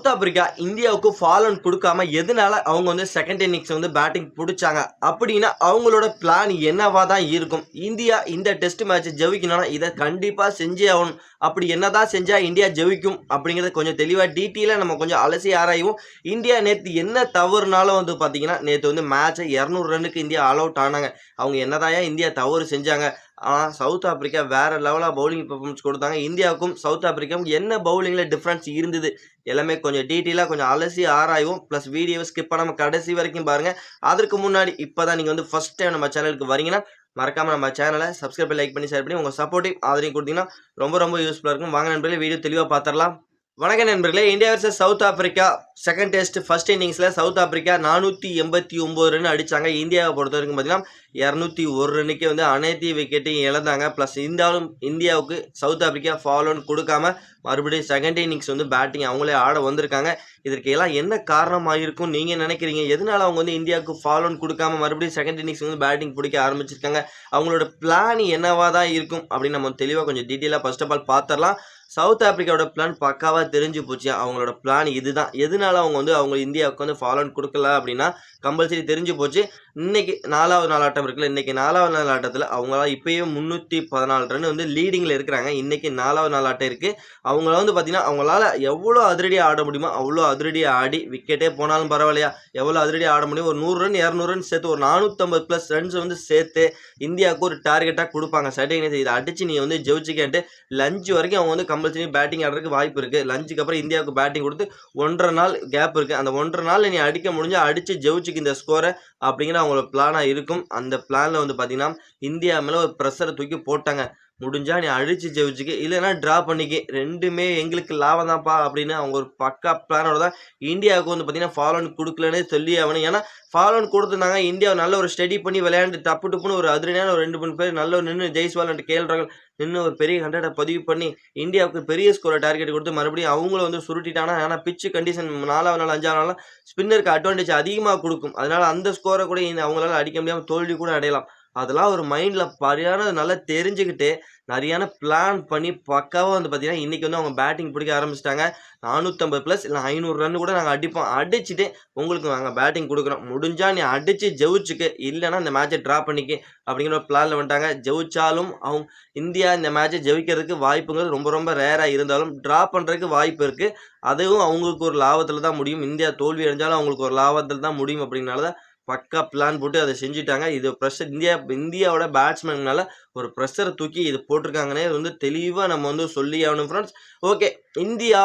South Africa இந்தியாவுக்கு ஃபாலோன் கொடுக்காம எதனால அவங்க வந்து செகண்ட் இன்னிங்ஸ் வந்து பேட்டிங் பிடிச்சாங்க? அப்படின்னா அவங்களோட பிளான் என்னவா தான் இருக்கும்? இந்தியா இந்த டெஸ்ட் மேட்ச் ஜெயிக்கணும்னா இதை கண்டிப்பாக செஞ்சே ஆகணும். அப்படி என்னதான் செஞ்சா இந்தியா ஜெயிக்கும் அப்படிங்கிறத கொஞ்சம் தெளிவாக டீட்டெயிலாக நம்ம கொஞ்சம் அலசி ஆராயும் இந்தியா நேற்று என்ன தவறுனாலும் வந்து பார்த்தீங்கன்னா நேற்று வந்து மேட்சை இரநூறு ரன்னுக்கு இந்தியா ஆல் அவுட் ஆனாங்க. அவங்க என்னதான் இந்தியா தவறு செஞ்சாங்க? ஆனால் சவுத் ஆப்பிரிக்கா வேறு லெவலாக பவுலிங் பெர்ஃபார்மன்ஸ் கொடுத்தாங்க. இந்தியாவுக்கும் சவுத் ஆப்பிரிக்காவுக்கும் என்ன பவுலிங்கில் டிஃப்ரென்ஸ் இருந்தது? எல்லாமே கொஞ்சம் டீட்டெயிலாக கொஞ்சம் அலசி ஆராயும் ப்ளஸ் வீடியோவை ஸ்கிப் பண்ணாமல் கடைசி வரைக்கும் பாருங்கள் அதற்கு முன்னாடி இப்போ தான் நீங்கள் வந்து ஃபஸ்ட் டைம் நம்ம சேனலுக்கு வரீங்கன்னா மறக்காமல் நம்ம சேனலை சப்ஸ்கிரைப் லைக் பண்ணி ஷேர் பண்ணி உங்கள் சப்போர்ட்டிவ் ஆதரவு கொடுத்தீங்கன்னா ரொம்ப ரொம்ப யூஸ்ஃபுல்லாக இருக்கும். வாங்க நண்பர்களே வீடியோ தெளிவாக பார்த்துடலாம். வணக்கம் நண்பர்களே India versus South Africa. Second test first இன்னிங்ஸில் சவுத் ஆப்பிரிக்கா நானூற்றி எண்பத்தி ஒம்பது ரன் அடித்தாங்க இந்தியாவை பொறுத்த வரைக்கும் பார்த்தீங்கன்னா இரநூத்தி ஒரு ரன்னுக்கே வந்து அனைத்து விக்கெட்டையும் இழந்தாங்க. ப்ளஸ் இருந்தாலும் இந்தியாவுக்கு சவுத் ஆப்பிரிக்கா ஃபாலோன்னு கொடுக்காம மறுபடியும் செகண்ட் இன்னிங்ஸ் வந்து பேட்டிங் அவங்களே ஆட வந்திருக்காங்க. இதற்கு எல்லாம் என்ன காரணமாக இருக்கும் நீங்கள் நினைக்கிறீங்க? எதனால அவங்க வந்து இந்தியாவுக்கு ஃபாலோன்னு கொடுக்காம மறுபடியும் செகண்ட் இன்னிங்ஸ் வந்து பேட்டிங் பிடிக்க ஆரம்பிச்சிருக்காங்க? அவங்களோட பிளான் என்னவாக தான் இருக்கும் அப்படின்னு நம்ம தெளிவாக கொஞ்சம் டீட்டெயிலாக ஃபர்ஸ்ட் ஆஃப் ஆல் பார்த்துடலாம் சவுத் ஆப்பிரிக்காவோட பிளான் பக்காவாக தெரிஞ்சு போச்சு. அவங்களோட பிளான் இதுதான். எதனால அவங்க வந்து அவங்க இந்தியாவுக்கு வந்து ஃபாலோன் கொடுக்கல அப்படின்னா கம்பல்சரி தெரிஞ்சு போச்சு. இன்னைக்கு நாலாவது நாள் ஆட்டம் இருக்குல்ல இன்னைக்கு நாலாவது நாள் ஆட்டத்தில் அவங்களால இப்போயே முந்நூற்றி பதினாலு ரன் வந்து லீடிங்கில் இருக்கிறாங்க. இன்னைக்கு நாலாவது நாள் ஆட்டம் இருக்குது அவங்கள வந்து பார்த்தீங்கன்னா அவங்களால எவ்வளோ அதிரடியாக ஆட முடியுமோ அவ்வளோ அதிரடியாக ஆடி விக்கெட்டே போனாலும் பரவாயில்லையா? எவ்வளோ அதிரடியாக ஆட முடியும் ஒரு நூறு ரன் இரநூறு ரன் சேர்த்து ஒரு நானூற்றம்பது ப்ளஸ் ரன்ஸ் வந்து சேர்த்து இந்தியாவுக்கு ஒரு டார்கெட்டாக கொடுப்பாங்க. சட்டை இதை அடித்து நீ வந்து ஜெயிச்சிக்கன்ட்டு லஞ்ச் வரைக்கும் அவங்க வந்து கம் கம்பல்சரி பேட்டிங் ஆடுறதுக்கு வாய்ப்பு இருக்குது லஞ்சுக்கு அப்புறம் இந்தியாவுக்கு பேட்டிங் கொடுத்து ஒன்றரை நாள் கேப் இருக்குது அந்த ஒன்றரை நாள் நீ அடிக்க முடிஞ்சால் அடித்து ஜெயிச்சுக்கு இந்த ஸ்கோரை அப்படிங்கிற அவங்களோட பிளானாக இருக்கும். அந்த பிளானில் வந்து பார்த்தீங்கன்னா இந்தியா மேலே ஒரு ப்ரெஷரை தூக்கி போட்டாங்க. முடிஞ்சா நீ அழிச்சு ஜெயிச்சுக்கு இல்லைன்னா ட்ரா பண்ணிக்க. ரெண்டுமே எங்களுக்கு லாபம் தான்ப்பா அப்படின்னு அவங்க ஒரு பக்கா பிளானோட தான் இந்தியாவுக்கு வந்து பார்த்தீங்கன்னா ஃபாலோன் கொடுக்கலன்னு சொல்லி ஆகணும் ஏன்னா ஃபாலோன் கொடுத்துருந்தாங்க இந்தியாவை நல்ல ஒரு ஸ்டடி பண்ணி விளையாண்டு டப்பு டப்புன்னு ஒரு அதிரடியான ஒரு ரெண்டு மூணு பேர் நல்ல ஒரு நின்று ஜெய்ஸ்வால் அண்ட் கேஎல் ராகுல் நின்று ஒரு பெரிய ஹண்ட்ரடை பதிவு பண்ணி இந்தியாவுக்கு பெரிய ஸ்கோரை டார்கெட் கொடுத்து மறுபடியும் அவங்களும் வந்து சுருட்டிட்டானா? ஏன்னா பிச்சு கண்டிஷன் நாலாவது நாள் அஞ்சாவது நாள் ஸ்பின்னருக்கு அட்வான்டேஜ் அதிகமாக கொடுக்கும். அதனால் அந்த ஸ்கோரை கூட அவங்களால அடிக்க முடியாமல் தோல்வி கூட அடையலாம். அதெல்லாம் ஒரு மைண்டில் சரியான நல்லா தெரிஞ்சுக்கிட்டு நிறையான பிளான் பண்ணி பக்காவாக வந்து பார்த்தீங்கன்னா இன்றைக்கி வந்து அவங்க பேட்டிங் பிடிக்க ஆரம்பிச்சிட்டாங்க. நானூற்றம்பது ப்ளஸ் இல்லை ஐநூறு ரன் கூட நாங்கள் அடிப்போம். அடிச்சுட்டு உங்களுக்கு நாங்கள் பேட்டிங் கொடுக்குறோம். முடிஞ்சால் நீ அடித்து ஜெயிச்சுக்கு. இல்லைன்னா இந்த மேட்சை ட்ரா பண்ணிக்க அப்படிங்கிற ஒரு பிளானில் வந்துட்டாங்க. ஜெயிச்சாலும் அவங்க இந்தியா இந்த மேட்சை ஜெயிக்கிறதுக்கு வாய்ப்புங்கிறது ரொம்ப ரொம்ப ரேராக இருந்தாலும் ட்ரா பண்ணுறதுக்கு வாய்ப்பு இருக்குது அதுவும் அவங்களுக்கு ஒரு லாபத்தில் தான் முடியும். இந்தியா தோல்வி அடைஞ்சாலும் அவங்களுக்கு ஒரு லாபத்தில் தான் முடியும் அப்படின்னால தான் பக்கா பிளான் போட்டு அதை செஞ்சுட்டாங்க. இது ப்ரெஷர் இந்தியா இந்தியாவோட பேட்ஸ்மேன்னால ஒரு ப்ரெஷரை தூக்கி இது போட்டிருக்காங்கன்னே வந்து தெளிவாக நம்ம வந்து சொல்லி ஆகணும் ஃப்ரெண்ட்ஸ் ஓகே இந்தியா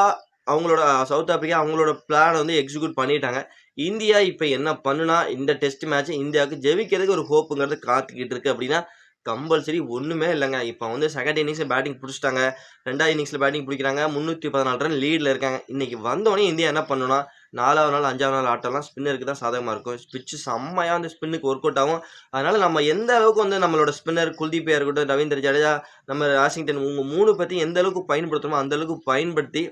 அவங்களோட சவுத் ஆப்பிரிக்கா அவங்களோட பிளானை வந்து எக்ஸிக்யூட் பண்ணிட்டாங்க. இந்தியா இப்போ என்ன பண்ணுனா இந்த டெஸ்ட் மேட்ச் இந்தியாவுக்கு ஜெயிக்கிறதுக்கு ஒரு ஹோப்புங்கிறது காத்துக்கிட்டு இருக்கு அப்படின்னா கம்பல்சரி ஒன்றுமே இல்லைங்க. இப்போ வந்து செகண்ட் இன்னிங்ஸில் பேட்டிங் பிடிச்சிட்டாங்க. ரெண்டாவது இன்னிங்ஸில் பேட்டிங் பிடிக்கிறாங்க. முந்நூற்றி பதினாலு ரன் லீடில் இருக்காங்க. இன்றைக்கி வந்தோடனே இந்தியா என்ன பண்ணுன்னா நாலாவது நாள் அஞ்சாவது நாள் ஆட்டம்லாம் ஸ்பின்னருக்கு தான் சாதகமாக இருக்கும். பிச்சு செம்மையாக வந்து ஸ்பின்னுக்கு ஒர்க் அவுட் ஆகும். அதனால் நம்ம எந்த அளவுக்கு வந்து நம்மளோட ஸ்பின்னர் குல்தீப்பையாக இருக்கட்டும் ரவீந்திர ஜடேஜா நம்ம வாஷிங்டன் உங்கள் மூணு பற்றி எந்த அளவுக்கு பயன்படுத்தணுமோ அந்தளவுக்கு பயன்படுத்தி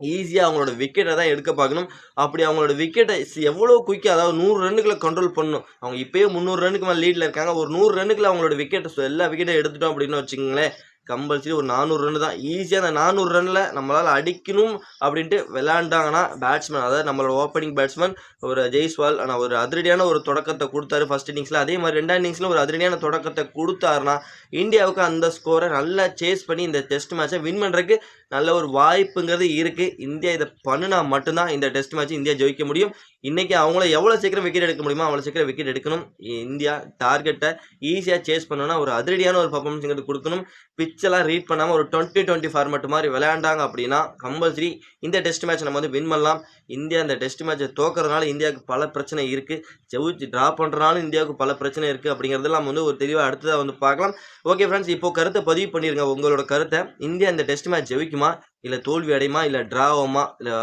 ஈஸியாக அவங்களோட விக்கெட்டை தான் எடுக்க பார்க்கணும். அப்படி அவங்களோட விக்கெட்டை எவ்வளோ குயிக்காக அதாவது நூறு ரன்னுக்குள்ள கண்ட்ரோல் பண்ணணும். அவங்க இப்போயே முந்நூறு ரன்னுக்கு மேலே லீடில் இருக்காங்க. ஒரு நூறு ரன்னுக்குள்ள அவங்களோட விக்கெட்டை எல்லா விக்கெட்டும் எடுத்துட்டோம் அப்படின்னு வச்சுங்களேன் கம்பல்சரி ஒரு நானூறு ரன் தான். ஈஸியாக அந்த நானூறு ரனில் நம்மளால் அடிக்கணும் அப்படின்ட்டு விளையாண்டாங்கன்னா பேட்ஸ்மேன் அதாவது நம்மளோட ஓப்பனிங் பேட்ஸ்மேன் ஒரு ஜெய்ஸ்வால் ஆனால் ஒரு அதிரடியான ஒரு தொடக்கத்தை கொடுத்தாரு ஃபஸ்ட் இன்னிங்ஸில் அதே மாதிரி ரெண்டாம் இன்னிங்ஸில் ஒரு அதிரடியான தொடக்கத்தை கொடுத்தாருன்னா இந்தியாவுக்கு அந்த ஸ்கோரை நல்லா சேஸ் பண்ணி இந்த டெஸ்ட் மேட்ச்சை வின் பண்ணுறதுக்கு நல்ல ஒரு வாய்ப்புங்கிறது இருக்குது இந்தியா இதை பண்ணினா மட்டும்தான் இந்த டெஸ்ட் மேட்ச் இந்தியா ஜெயிக்க முடியும். இன்றைக்கி அவங்கள எவ்வளோ சீக்கிரம் விக்கெட் எடுக்க முடியுமோ அவ்வளோ சீக்கிரம் விக்கெட் எடுக்கணும். இந்தியா டார்கெட்டை ஈஸியாக சேஸ் பண்ணோன்னா ஒரு அதிரடியான ஒரு பர்ஃபார்மன்ஸுங்கிறது கொடுக்கணும். பிச்செல்லாம் ரீட் பண்ணாமல் ஒரு டுவெண்ட்டி டுவெண்ட்டி ஃபார்மெட் மாதிரி விளையாண்டாங்க அப்படின்னா கம்பல்சரி இந்த டெஸ்ட் மேட்ச் நம்ம வந்து வின் பண்ணலாம். இந்தியா இந்த டெஸ்ட் மேட்சை தோக்கிறதுனால இந்தியாவுக்கு பல பிரச்சனை இருக்குது ஜெயிச்சு ட்ரா பண்ணுறனால இந்தியாவுக்கு பல பிரச்சனை இருக்குது அப்படிங்கிறதெல்லாம் வந்து ஒரு தெளிவாக அடுத்ததாக வந்து பார்க்கலாம். ஓகே ஃப்ரெண்ட்ஸ் இப்போ கருத்தை பதிவு பண்ணிடுங்க உங்களோட கருத்தை. இந்தியா இந்த டெஸ்ட் மேட்ச் ஜெயிக்குமா இல்லை தோல்வி அடையுமா? இல்லை ட்ரா ஆகுமா? இல்லை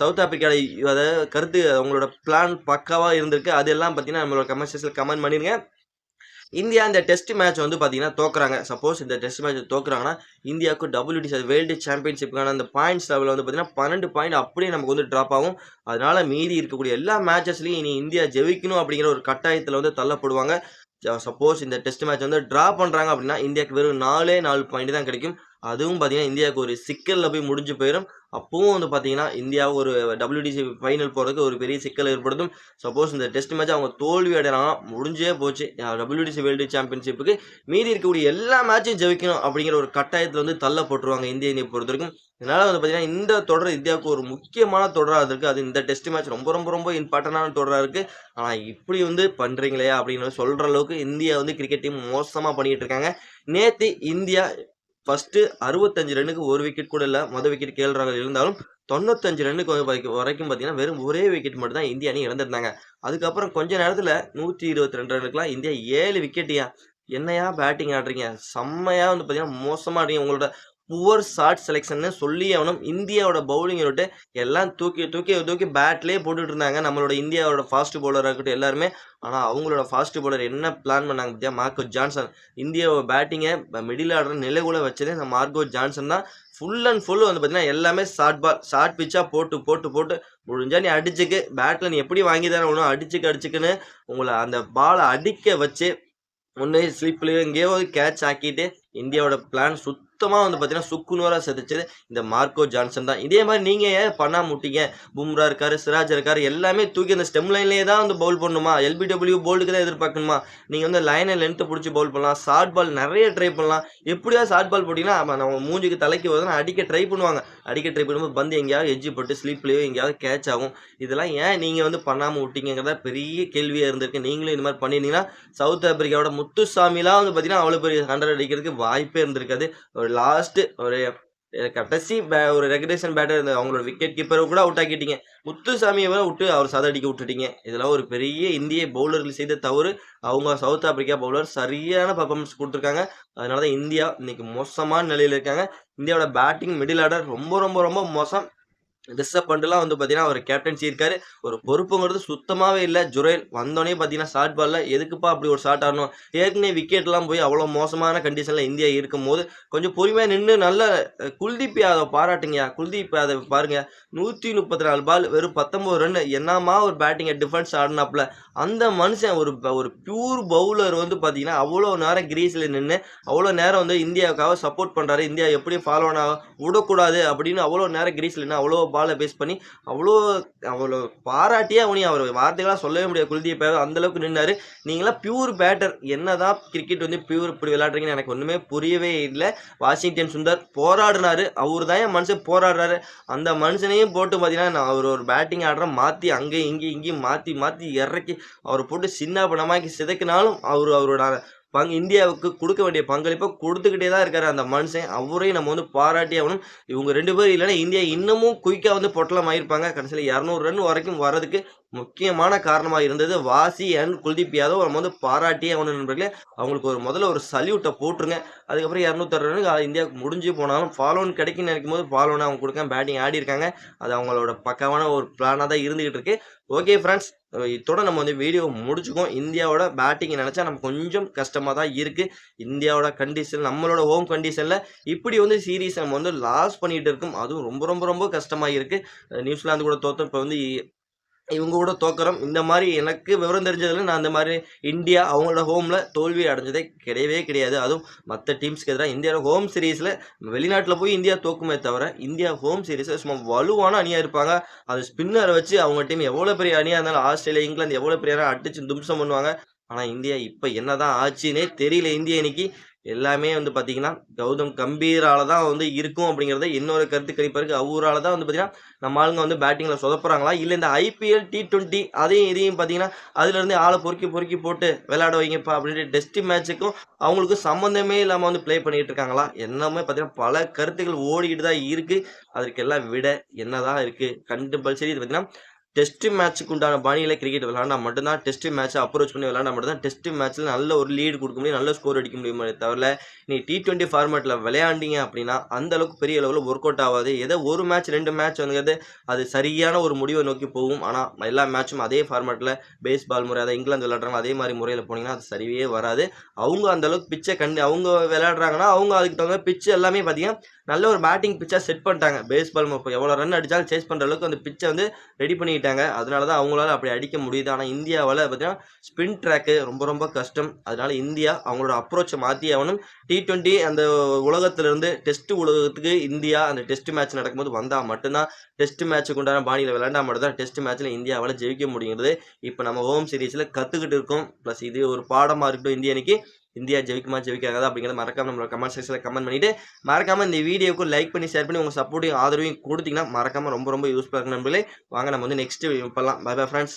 சவுத் ஆப்பிரிக்காவோட அதாவது கருத்து அவங்களோட பிளான் பக்காவாக இருந்திருக்கு. அதெல்லாம் பார்த்தீங்கன்னா நம்மளோட கமெண்ட் செக்ஷனில் கமெண்ட் பண்ணிடுங்க இந்தியா இந்த டெஸ்ட் மேட்ச் வந்து பார்த்தீங்கன்னா தோக்குறாங்க. சப்போஸ் இந்த டெஸ்ட் மேட்ச் தோக்குறாங்கன்னா இந்தியாவுக்கு டபிள்யூடிசி வேர்ல்டு சாம்பியன்ஷிப்புக்கான அந்த பாயிண்ட்ஸ் லெவலில் வந்து பார்த்தீங்கன்னா பன்னெண்டு பாயிண்ட் அப்படியே நமக்கு வந்து ட்ராப் ஆகும். அதனால மீதி இருக்கக்கூடிய எல்லா மேட்சஸ்லையும் இனி இந்தியா ஜெயிக்கணும் அப்படிங்கிற ஒரு கட்டாயத்தில் வந்து தள்ளப்படுவாங்க. சப்போஸ் இந்த டெஸ்ட் மேட்ச் வந்து ட்ரா பண்ணுறாங்க அப்படின்னா இந்தியாவுக்கு வெறும் நாலே நாலு பாயிண்ட் தான் கிடைக்கும். அதுவும் பார்த்தீங்கன்னா இந்தியாவுக்கு ஒரு சிக்கலில் போய் முடிஞ்சு போயிடும் அப்பவும் வந்து பார்த்தீங்கன்னா இந்தியா ஒரு டபிள்யூடிசி ஃபைனல் போகிறதுக்கு ஒரு பெரிய சிக்கல் ஏற்படுத்தும். சப்போஸ் இந்த டெஸ்ட் மேட்ச் அவங்க தோல்வி அடைறாங்கன்னா முடிஞ்சே போச்சு. டபிள்யூடிசி வேர்ல்டு சாம்பியன்ஷிப்புக்கு மீதி இருக்கக்கூடிய எல்லா மேட்சும் ஜெயிக்கணும் அப்படிங்கிற ஒரு கட்டாயத்தில் வந்து தள்ள போட்டுருவாங்க இந்திய அணியை பொறுத்த வரைக்கும் இதனால் வந்து பார்த்தீங்கன்னா இந்த தொடர் இந்தியாவுக்கு ஒரு முக்கியமான தொடராக இருக்குது அது இந்த டெஸ்ட் மேட்ச் ரொம்ப ரொம்ப ரொம்ப இம்பார்ட்டண்டான தொடராக இருக்குது ஆனால் இப்படி வந்து பண்ணுறீங்களே அப்படின்னு சொல்கிற அளவுக்கு இந்தியா வந்து கிரிக்கெட் டீம் மோசமாக பண்ணிகிட்டு இருக்காங்க. நேற்று இந்தியா ஃபஸ்ட்டு அறுபத்தஞ்சு ரன்னுக்கு ஒரு விக்கெட் கூட இல்லை. மொதல் விக்கெட் கேஎல் ராகுல் இருந்தாலும் தொண்ணூத்தஞ்சு ரன்னுக்கு வரைக்கும் வரைக்கும் பார்த்தீங்கன்னா வெறும் ஒரே விக்கெட் மட்டும் தான் இந்திய அணி இழந்திருந்தாங்க. அதுக்கப்புறம் கொஞ்ச நேரத்தில் நூற்றி இருபத்தி ரெண்டு ரன்னுக்குலாம் இந்தியா ஏழு விக்கெட்டியா என்னையா பேட்டிங் ஆடுறீங்க? செம்மையாக வந்து பார்த்தீங்கன்னா மோசமாக ஆடுறீங்க. உங்களோட புவர் ஷார்ட் செலெக்ஷன்னு சொல்லி அவனும் இந்தியாவோட பவுலிங் யூனிட்டு எல்லாம் தூக்கி தூக்கி தூக்கி பேட்லேயே போட்டுட்டு இருந்தாங்க. நம்மளோட இந்தியாவோட ஃபாஸ்ட் பவுலராக இருக்கட்டும் எல்லாருமே. ஆனால் அவங்களோட ஃபாஸ்ட் பவுலர் என்ன பிளான் பண்ணாங்க பார்த்தியா மார்க்கோ ஜான்சன் இந்தியாவோட பேட்டிங்கை மிடில் ஆர்டர் கூட வச்சதே. இந்த மார்க்கோ ஜான்சன் தான் ஃபுல் அண்ட் ஃபுல் வந்து பார்த்தீங்கன்னா எல்லாமே ஷார்ட் பால் ஷார்ட் பிச்சாக போட்டு போட்டு போட்டு முடிஞ்சா நீ அடிச்சுக்கு. பேட்டில் நீ எப்படி வாங்கி தானே ஒன்றும் அடிச்சுக்கு அடிச்சுக்குன்னு உங்களை அந்த பாலை அடிக்க வச்சு ஒன்று ஸ்லிப்லேயோ எங்கேயோ கேட்ச் ஆக்கிட்டு இந்தியாவோட பிளான் சுத்தமாக வந்து பார்த்தீங்கன்னா சுக்குநூறாக செதுச்சது இந்த மார்க்கோ ஜான்சன் தான். இதே மாதிரி நீங்கள் ஏன் பண்ணா முட்டிங்க? பும்ரா இருக்கார் சிராஜ் இருக்கார் எல்லாமே தூக்கி அந்த ஸ்டெம் லைன்லேயே தான் வந்து பவுல் பண்ணணுமா எல்பிடபிள்யூ போல்டுக்கு தான் எதிர்பார்க்கணுமா? நீங்கள் வந்து லைனை லென்த்தை பிடிச்சி பவுல் பண்ணலாம். ஷார்ட் பால் நிறைய ட்ரை பண்ணலாம். எப்படியா ஷார்ட் பால் போட்டிங்கன்னா நம்ம மூஞ்சிக்கு தலைக்கு வருதுன்னா அடிக்க ட்ரை பண்ணுவாங்க. அடிக்க ட்ரை பண்ணும்போது பந்து எங்கேயாவது எஜ்ஜி போட்டு ஸ்லீப்லேயோ எங்கேயாவது கேட்ச் ஆகும். இதெல்லாம் ஏன் நீங்கள் வந்து பண்ணாமல் விட்டீங்கிறத பெரிய கேள்வியாக இருந்திருக்கு. நீங்களும் இந்த மாதிரி பண்ணியிருந்தீங்கன்னா சவுத் ஆப்பிரிக்காவோட முத்துசாமிலாம் வந்து பார்த்தீங்கன்னா அவ்வளோ பெரிய ஹண்ட்ரட் அடிக்கிறதுக்கு வாய்ப்பே இருந்திருக்காது. ஒரு லாஸ்ட்டு ஒரு கடைசி பே ஒரு ரெகுலேஷன் பேட்டர் இருந்த அவங்களோட விக்கெட் கீப்பரை கூட அவுட் ஆக்கிட்டீங்க. முத்துசாமியை வேற விட்டு அவர் சதடிக்க விட்டுட்டீங்க. இதெல்லாம் ஒரு பெரிய இந்திய பவுலர்கள் செய்த தவறு. அவங்க சவுத் ஆப்பிரிக்கா பவுலர் சரியான பர்ஃபார்மன்ஸ் கொடுத்துருக்காங்க. அதனால தான் இந்தியா இன்னைக்கு மோசமான நிலையில் இருக்காங்க. இந்தியாவோட பேட்டிங் மிடில் ஆர்டர் ரொம்ப ரொம்ப ரொம்ப மோசம். ரிஷப் பண்ட்லாம் வந்து பார்த்தீங்கன்னா அவர் கேப்டன்சி இருக்காரு ஒரு பொறுப்புங்கிறது சுத்தமாகவே இல்லை. ஜுரேல் வந்தோடனே பார்த்தீங்கன்னா ஷார்ட் பாலில் எதுக்குப்பா அப்படி ஒரு ஷார்ட் ஆடணும்? ஏற்கனவே விக்கெட்லாம் போய் அவ்வளோ மோசமான கண்டிஷனில் இந்தியா இருக்கும்போது கொஞ்சம் பொறுமையாக நின்று நல்ல குல்தீப் யாதவ் பாராட்டுங்கயா குல்தீப் யாதவ் பாருங்க. நூற்றி முப்பத்தி நாலு பால் வெறும் பத்தொம்பது ரன் என்னமா ஒரு பேட்டிங்கை டிஃபென்ஸ் ஆடினாப்புல? அந்த மனுஷன் ஒரு ப- ஒரு பியூர் பவுலர் வந்து பார்த்தீங்கன்னா அவ்வளோ நேரம் கிரீஸில் நின்று அவ்வளோ நேரம் வந்து இந்தியாவுக்காக சப்போர்ட் பண்ணுறாரு இந்தியா எப்படி ஃபாலோ ஆன விடக்கூடாது அப்படின்னு அவ்வளோ நேரம் கிரீஸில் நின்று அவ்வளோ பாலை பேஸ் பண்ணி அவ்வளோ அவ்வளோ பாராட்டியே அவனையும் அவர் வார்த்தைகளாக சொல்லவே முடியாது. குல்தீப் யாதவ் அந்த அளவுக்கு நீங்களாம் பியூர் பேட்டர் என்னதான் கிரிக்கெட் வந்து பியூர் இப்படி விளையாடுறீங்கன்னு எனக்கு ஒன்றுமே புரியவே இல்லை. வாஷிங்டன் சுந்தர் போராடினாரு. அவர் தான் என் மனுஷன் போராடுறாரு. அந்த மனுஷனையும் போட்டு பார்த்தீங்கன்னா நான் அவர் ஒரு பேட்டிங் ஆடுற மாற்றி அங்கேயும் இங்கேயும் இங்கேயும் மாற்றி மாற்றி இறக்கி அவரை போட்டு சின்ன பணமாக்கி சிதைக்கினாலும் அவர் அவரோட பங்கு இந்தியாவுக்கு கொடுக்க வேண்டிய பங்களிப்பை கொடுத்துக்கிட்டே தான் இருக்கார் அந்த மனுஷன். அவரையும் நம்ம வந்து பாராட்டி ஆகணும். இவங்க ரெண்டு பேரும் இல்லைன்னா இந்தியா இன்னமும் குயிக்காக வந்து பொட்டலம் ஆயிருப்பாங்க கடைசியில் இரநூறு ரன் வரைக்கும் வர்றதுக்கு முக்கியமான காரணமாக இருந்தது வாசி அண்ட் குல்தீப் யாதவ். நம்ம வந்து பாராட்டியே ஆகணும் நண்பர்களே. அவங்களுக்கு ஒரு முதல்ல ஒரு சல்யூட்டை போட்டுருங்க. அதுக்கப்புறம் இரநூத்தறு ரனுக்கு இந்தியாவுக்கு முடிஞ்சு போனாலும் ஃபாலோன் கிடைக்குன்னு நினைக்கும் போது ஃபாலோன்னு அவங்க கொடுக்க பேட்டிங் ஆடி இருக்காங்க அது அவங்களோட பக்கமான ஒரு பிளானாக தான் இருந்துகிட்டு இருக்கு. ஓகே ஃப்ரெண்ட்ஸ் இதோட நம்ம வந்து வீடியோ முடிச்சுக்கோம் இந்தியாவோட பேட்டிங் நினச்சா நம்ம கொஞ்சம் கஷ்டமாக தான் இருக்குது இந்தியாவோட கண்டிஷன் நம்மளோட ஹோம் கண்டிஷனில் இப்படி வந்து சீரீஸ் நம்ம வந்து லாஸ் பண்ணிட்டு இருக்கோம். அதுவும் ரொம்ப ரொம்ப ரொம்ப கஷ்டமாக இருக்குது நியூசிலாந்து கூட தோத்தோம் இப்போ வந்து இ- இவங்க கூட தோக்கிறோம் இந்த மாதிரி எனக்கு விவரம் தெரிஞ்சதுல நான் இந்த மாதிரி இந்தியா அவங்களோட ஹோமில் தோல்வி அடைஞ்சதே கிடையவே கிடையாது. அதுவும் மற்ற டீம்ஸ்க்கு எதிராக இந்தியாவோட ஹோம் சீரீஸில் வெளிநாட்டில் போய் இந்தியா தோக்குமே தவிர இந்தியா ஹோம் சீரீஸில் சும்மா வலுவான அணியாக இருப்பாங்க. அது ஸ்பின்னரை வச்சு அவங்க டீம் எவ்வளோ பெரிய அணியாக இருந்தாலும் ஆஸ்திரேலியா இங்கிலாந்து எவ்வளோ பெரிய அடிச்சு தும்சம் பண்ணுவாங்க. ஆனால் இந்தியா இப்போ என்னதான் ஆச்சுன்னே தெரியல இந்தியா இன்னைக்கு எல்லாமே வந்து பார்த்தீங்கன்னா கௌதம் கம்பீரால தான் வந்து இருக்கும் அப்படிங்கிறத இன்னொரு கருத்து கணிப்பு இருக்குது அவரால் தான் வந்து பார்த்தீங்கன்னா நம்ம ஆளுங்க வந்து பேட்டிங்கில் சொதப்புறாங்களா? இல்லை இந்த ஐபிஎல் டி டுவெண்ட்டி அதையும் இதையும் பார்த்தீங்கன்னா அதுலேருந்து ஆளை பொறுக்கி பொறுக்கி போட்டு விளையாட வைங்கப்பா அப்படின்ட்டு டெஸ்ட் மேட்ச்சுக்கும் அவங்களுக்கு சம்மந்தமே இல்லாமல் வந்து ப்ளே பண்ணிட்டு இருக்காங்களா? என்னமே பார்த்தீங்கன்னா பல கருத்துக்கள் ஓடிக்கிட்டு தான் இருக்குது அதற்கெல்லாம் விட என்னதான் இருக்குது கம்பல்சரி இது பார்த்தீங்கன்னா டெஸ்ட் மேட்ச்சுக்கு உண்டான பாணியில் கிரிக்கெட் விளாண்டா மட்டும்தான் டெஸ்ட் மேட்ச்சை அப்ரோச் பண்ணி விளாண்டா மட்டும்தான் டெஸ்ட் மேட்ச்சில் நல்ல ஒரு லீடு கொடுக்க முடியும் நல்ல ஸ்கோர் அடிக்க முடியுமே தவிர நீ டி டுவெண்ட்டி ஃபார்மேட்டில் விளையாண்டிங்க அப்படின்னா அந்த அளவுக்கு பெரிய அளவில் ஒர்க் அவுட் ஆகாது. ஏதோ ஒரு மேட்ச் ரெண்டு மேட்ச் வந்துங்கிறது அது சரியான ஒரு முடிவை நோக்கி போகும். ஆனால் எல்லா மேட்சும் அதே ஃபார்மேட்டில் பேஸ் பால் முறை அதை இங்கிலாந்து விளையாடுறாங்க அதே மாதிரி முறையில் போனீங்கன்னா அது சரியே வராது. அவங்க அந்தளவுக்கு பிச்சை கண்டு அவங்க விளையாடுறாங்கன்னா அவங்க அதுக்கு தகுந்த பிச்சு எல்லாமே பார்த்தீங்கன்னா நல்ல ஒரு பேட்டிங் பிச்சாக செட் பண்ணிட்டாங்க. பேஸ்பால் எவ்வளோ ரன் அடித்தாலும் சேஸ் பண்ணுற அளவுக்கு அந்த பிச்சை வந்து ரெடி பண்ணிட்டாங்க. பண்ணிட்டாங்க அதனால தான் அவங்களால அப்படி அடிக்க முடியுது. ஆனால் இந்தியாவால் பார்த்தீங்கன்னா ஸ்பின் ட்ராக்கு ரொம்ப ரொம்ப கஷ்டம். அதனால இந்தியா அவங்களோட அப்ரோச்சை மாற்றி ஆகணும். டி டுவெண்ட்டி அந்த உலகத்திலிருந்து டெஸ்ட் உலகத்துக்கு இந்தியா அந்த டெஸ்ட் மேட்ச் நடக்கும்போது வந்தால் மட்டும்தான் டெஸ்ட் மேட்ச்சுக்கு உண்டான பாணியில் விளையாண்டா மட்டும் தான் டெஸ்ட் மேட்ச்சில் இந்தியாவால் ஜெயிக்க முடியுங்கிறது. இப்போ நம்ம ஹோம் சீரீஸில் கற்றுக்கிட்டு இருக்கோம். ப்ளஸ் இது ஒரு பாடமாக இருக்கட்டும் இந்திய அணிக்கு. இந்தியா ஜெயிக்குமா ஜெயிக்காதா அப்படிங்கிறத மறக்காம நம்மளோட கமெண்ட் செக்ஷனில் கமெண்ட் பண்ணிட்டு மறக்காம இந்த வீடியோக்கு லைக் பண்ணி ஷேர் பண்ணி உங்கள் சப்போர்ட்டையும் ஆதரவையும் கொடுத்தீங்கன்னா மறக்காம ரொம்ப ரொம்ப யூஸ்ஃபுல்லாக இருக்கும் நண்பர்களே. வாங்க நம்ம வந்து நெக்ஸ்ட் பண்ணலாம் பை பை ஃப்ரெண்ட்ஸ்